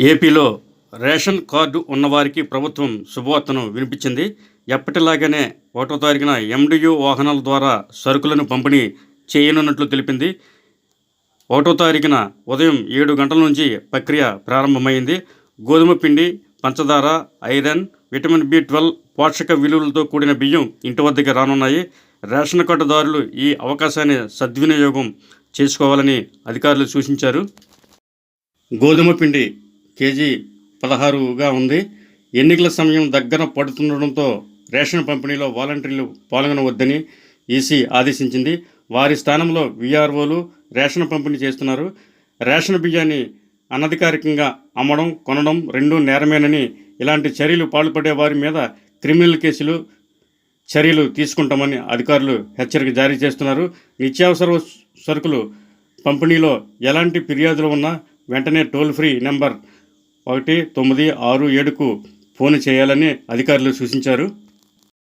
ఏపీలో ration card ఉన్నవారికి ప్రభుత్వం శుభవార్తను వినిపించింది. ఎప్పటిలాగానే ఒకటో తారీఖున ఎండియు వాహనాల ద్వారా సరుకులను పంపిణీ చేయనున్నట్లు తెలిపింది. ఒకటో తారీఖున ఉదయం ఏడు గంటల నుంచి ప్రక్రియ ప్రారంభమైంది. గోధుమ పిండి పంచదార ఐరన్ విటమిన్ బి ట్వెల్వ్ పోషక విలువలతో కూడిన బియ్యం ఇంటి వద్దకు రానున్నాయి. రేషన్ కార్డుదారులు ఈ అవకాశాన్ని సద్వినియోగం చేసుకోవాలని అధికారులు సూచించారు. గోధుమ పిండి కేజీ పదహారుగా ఉంది. ఎన్నికల సమయం దగ్గర పడుతుండడంతో రేషన్ పంపిణీలో వాలంటీర్లు పాల్గొనవద్దని ఈసీ ఆదేశించింది. వారి స్థానంలో వీఆర్ఓలు రేషన్ పంపిణీ చేస్తున్నారు. రేషన్ బియ్యాన్ని అనధికారికంగా అమ్మడం కొనడం రెండూ నేరమేనని ఇలాంటి చర్యలు పాల్పడే వారి మీద క్రిమినల్ కేసులు చర్యలు తీసుకుంటామని అధికారులు హెచ్చరిక జారీ చేస్తున్నారు. నిత్యావసర సరుకులు పంపిణీలో ఎలాంటి ఫిర్యాదులు ఉన్నా వెంటనే టోల్ ఫ్రీ నెంబర్ ఒకటి తొమ్మిది ఆరు ఏడుకు ఫోన్ చేయాలని అధికారులు సూచించారు.